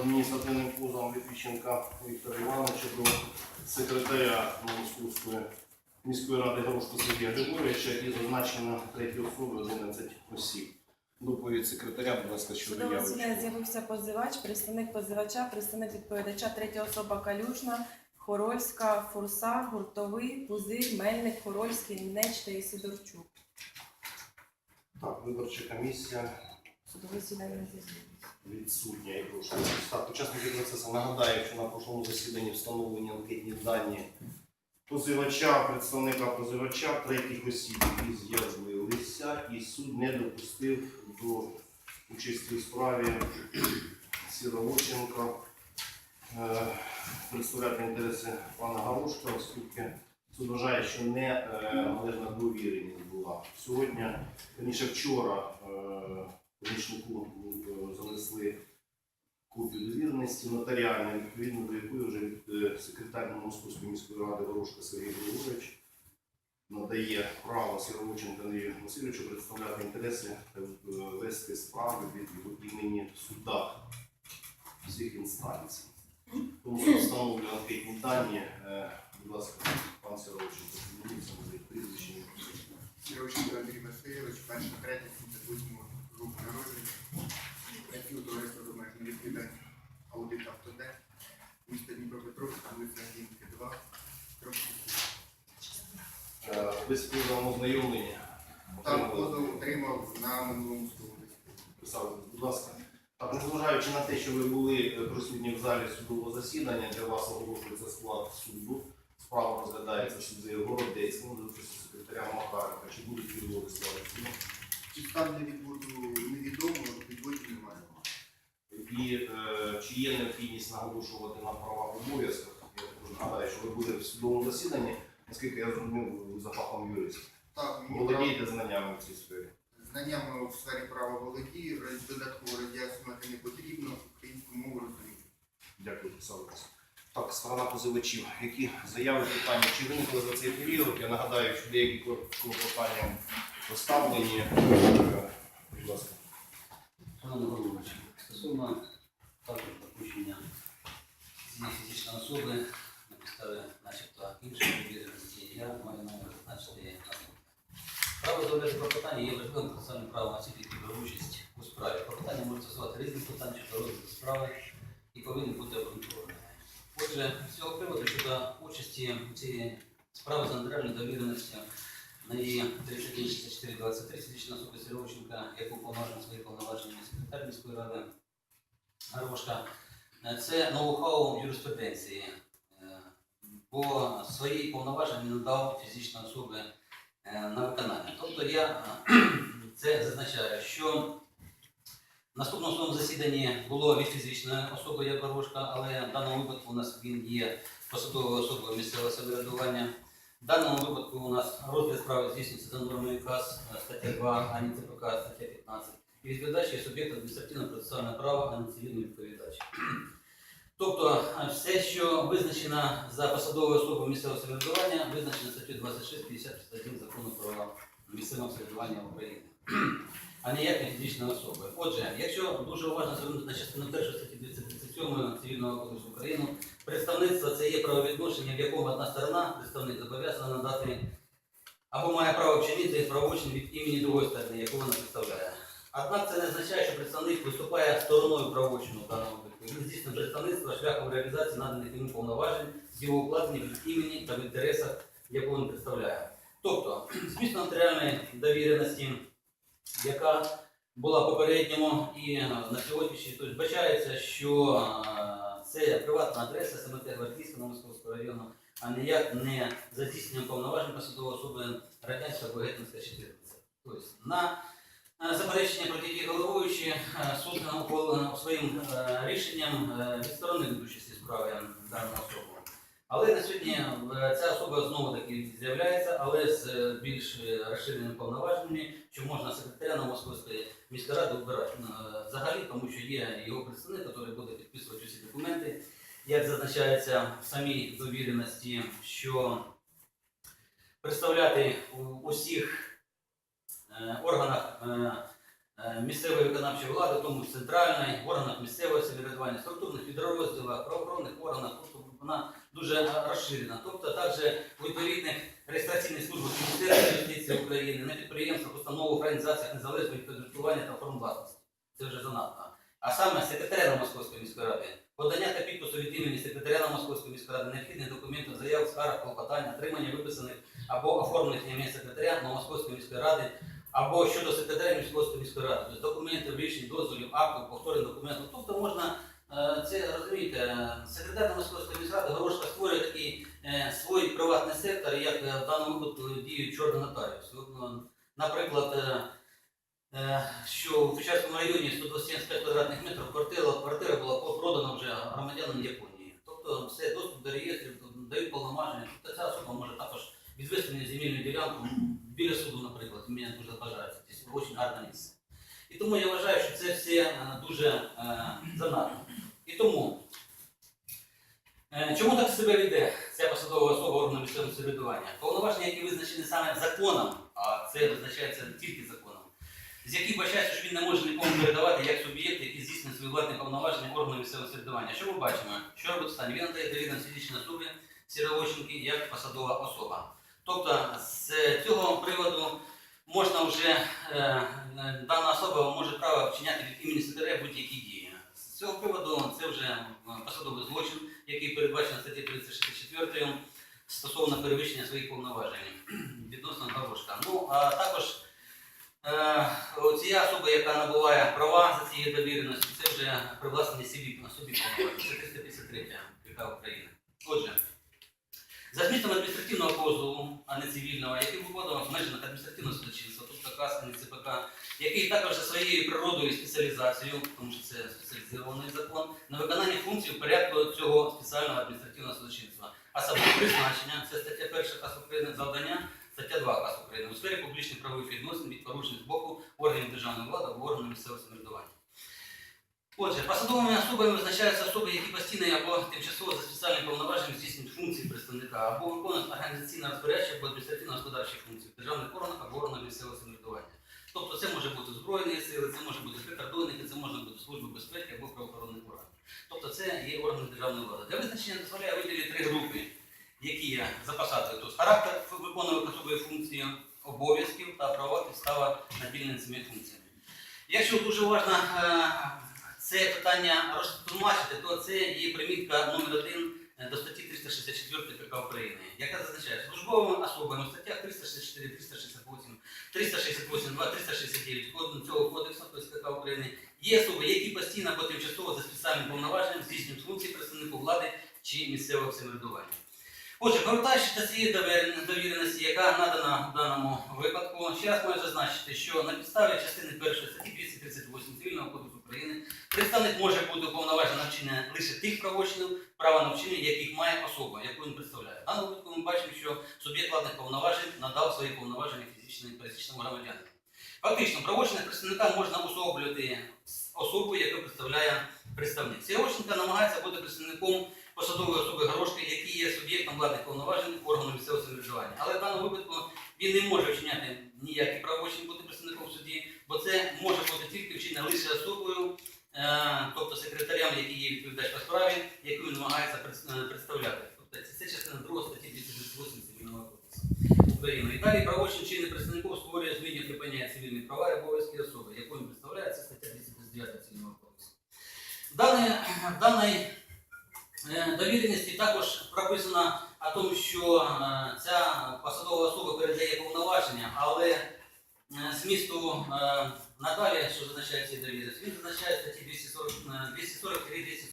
адміністративним позовом Літвіченка Віктора Івановича до секретаря Новоскурської міської ради Горошко Сергія Григоровича і зазначено треті особи 11 осіб. Доповідь секретаря, будь ласка, Судове засідання з'явився позивач, представник позивача, представник відповідача, третя особа Калюжна, Хорольська, Фурса, Гуртовий, Пузир, Мельник, Хорольський, Мінеч та Сидорчук. Так, виборча комісія Судове засідання не з'явилося. Відсутня і прошу. Так, учасники процесу нагадаю, що на прошлому засіданні встановлені анкетні дані позивача, представника позивача, третіх осіб, які з'явилися, і суд не допустив до участі в справі Сіровоченка е, представляти інтереси пана Горошка, оскільки суд вважає, що не е, належна довіреність була. Сьогодні, раніше вчора, е, помічнику е, занесли копію довіреності нотаріальної, відповідно до якої вже е, секретар Московської міської ради Ворожка Сергій Григорович надає право Сіровоченка Андрію Васильовичу представляти інтереси та е, вести справи від його імені в судах всіх інстанцій. Тому що встановлюю анкетні дані. Будь ласка, пан Сіровоченко, на прізвище. Сіровченко Андрій Васильович, перша, третя, 78 Е, Ви з позовом ознайомлені? Там позов отримав на минулому суді. Представте, будь ласка. Так, незважаючи на те, що ви були е, присутні в залі судового засідання, для вас оголошується склад суду. Справа розглядається суддею Городецьким, за участю секретаря Макаренка. Чи будуть відводи складу суду? Підстав для відводу невідомо, відводів немає. І е, чи є необхідність наголошувати на правах обов'язках? Я також нагадаю, що ви були в судовому засіданні, наскільки я зрозумів, ви за фахом юрист. Так, мені Володієте знаннями в цій сфері? знаннями в сфері права володію, додатково роз'яснювати не потрібно, українську мову розумію. Дякую, Олександр. Так, сторона позивачів. Які заяви, питання чи виникли за цей період? Я нагадаю, що деякі клопотання поставлені. Будь ласка. Шановний головуючий, стосовно також допущення цієї фізичної особи на підставі начебто довіреності, я маю намір зазначити наступне. Право заявляти про питання є важливим процесуальним правом осіб, які беруть участь у справі. Клопотання можуть стосувати різних питань щодо розгляду справи і повинні бути обґрунтованими. Отже, з цього приводу щодо участі у цій справі за нотаріальною довіреністю на її 316423 фізична особа Сіровченка, яку повноважено свої повноваження секретар міської ради Гармошка. Е, Це ноу-хау юриспруденції. Е, Бо свої повноваження не надав фізичної особи на виконання. Тобто я е, це зазначаю, що в наступному своєму засіданні було від фізичної особи як Гармошка, але в даному випадку у нас він є посадовою особою місцевого самоврядування. В даному випадку у нас розгляд справи здійснюється за нормою КАС, е, стаття 2, а не ЦПК, стаття 15. І відповідач є суб'єкт адміністративного процесуального права, а не цивільний відповідач. Тобто все, що визначено за посадовою особою місцевого самоврядування, визначено статтю 26 51 закону про місцеве самоврядування України, а не фізичної особи. Отже, якщо дуже уважно звернути на частину 1 статті 237 Цивільного кодексу України, Представництво це є правовідношення, в якому одна сторона, представник зобов'язана надати або має право вчинити правочин від імені другої сторони, яку вона представляє. Однак це не означає, що представник виступає стороною правочину в даному випадку. Він здійснює представництво шляхом реалізації наданих йому повноважень з його укладення від імені та в інтересах, яку він представляє. Тобто, зміст нотаріальної довіреності, яка була попередньому і е, на сьогоднішній, тобто бачається, що е, це приватна адреса СМТ Гвардійського Московського району, а ніяк не за здійсненням повноважень посадової особи Радянського або Гетьманська 14. Тобто на е, заперечення протидії головуючі е, суд ухвалив своїм е, рішенням е, відсторонив від участі справи дану особу. Але на сьогодні ця особа знову таки з'являється, але з більш розширеними повноваженнями, що можна секретаря на Московської міської ради обирати взагалі, тому що є його представник, який буде підписувати усі документи. Як зазначається в самій довіреності, що представляти усіх органах е, е, місцевої виконавчої влади, тому центральної, органах місцевого самоврядування, структурних підрозділах, правоохоронних органах, тобто вона дуже е, розширена. Тобто також відповідних реєстраційних службах Міністерства юстиції України, на підприємствах, установах, організаціях незалежного підпорядкування та форм власності. Це вже занадто. А саме секретаря Московської міської ради, подання та підпису від імені секретаря Московської міської ради необхідних документів, заяв, скарг, клопотань, отримання виписаних або оформлених ім'я секретаря Новомосковської міської ради, або щодо секретаря Московської міської ради, тобто документів, рішень, дозволів, актів, повторних документів. Тобто можна е, це розумієте, е, секретар міської ради Горошка створює такий е, свій приватний сектор, як е, в даному випадку діють чорні нотаріуси. От, ну, Наприклад, е, що в Печерському районі 125 квадратних метрів квартира, квартира була продана вже громадянам Японії. Тобто все, доступ до реєстрів, дають повноваження. Тобто ця особа може також відвести земельну ділянку біля суду, наприклад, мені дуже бажається. Це дуже гарне місце. І тому я вважаю, що це все е, дуже е, занадто. І тому, е, чому так себе веде ця посадова особа органу місцевого самоврядування? Повноваження, які визначені саме законом, а це визначається тільки законом, з яких бачається, що він не може нікому передавати як суб'єкт, який здійснює свої владні повноваження органу місцевого самоврядування. Що ми бачимо? Що робить останнє? Він надає довірність фізичній особі Сіровоченки як посадова особа. Тобто з цього приводу можна вже е, е, дана особа може право вчиняти від імені секретаря будь-які дії. З цього приводу це вже е, посадовий злочин, який передбачено статті 364 стосовно перевищення своїх повноважень відносно Гарошка. Ну а також е, цієї особи, яка набуває права за цією довіреністю, це вже привласнення собі, собі повноважень. Це 353 КК України. Отже, за змістом адміністративного позову, а не цивільного, який поданий в адміністративного судочинства, тобто КАС, а не ЦПК, який також за своєю природою і спеціалізацією, тому що це спеціалізований закон, на виконання функцій в порядку цього спеціального адміністративного судочинства. А саме призначення, це стаття 1 КАС України, завдання, стаття 2 КАС України у сфері публічних правових відносин від порушень з боку органів державної влади або органів місцевого самоврядування. Отже, посадовими особами визначаються особи, які постійно або тимчасово за спеціальним повноваженням здійснюють функції представника або виконують організаційно розпорядчі або адміністративно-господарчі функції державних органах або органах місцевого самоврядування. Тобто це може бути Збройні сили, це може бути прикордонники, це може бути служба безпеки або правоохоронних органів. Тобто це є органи державної влади. Для визначення дозволяє виділити три групи, які є за посадою. Тобто характер виконує особої функції, обов'язків та правова підстава наділення цими функціями. Якщо дуже важливо це питання розтлумачити, то це є примітка номер 1 до статті 364 КК України, яка зазначає службовими особами в статтях 364, 368, 368, 2, 369 код- цього кодексу тобто КК України є особи, які постійно або тимчасово за спеціальним повноваженням здійснюють функції представнику влади чи місцевого самоврядування. Отже, повертаючись до цієї довіреності, яка надана в даному випадку, ще раз маю зазначити, що на підставі частини 1 статті 238 Цивільного кодексу України представник може бути уповноважений на вчинення лише тих правочинів, права на вчинення, яких має особа, яку він представляє. В даному випадку ми бачимо, що суб'єкт владних повноважень надав свої повноваження фізичному громадянину. Фактично, правочинних представника можна особлювати з особою, яку представляє представник. Сіроченка намагається бути представником посадової особи Горошки, який є суб'єктом владних повноважень органу місцевого самоврядування. Але в даному випадку він не може вчиняти ніякі правочини бути представником в суді, бо це може бути тільки вчинення лише особою, е, тобто секретарям, який є відповідач по справі, яку він намагається е, представляти. Тобто це, частина 2 статті 238 цивільного кодексу України. І далі правочин чинний представників створює змінює припиняє цивільні права і обов'язки особи, яку він представляє, це стаття 239 цивільного кодексу. В даній, в даній е, довіреності також прописано о тому, що е, ця посадова особа передає повноваження, але е, змісту е, надалі, що зазначає ці довіреності, він зазначає статті 240, е, 240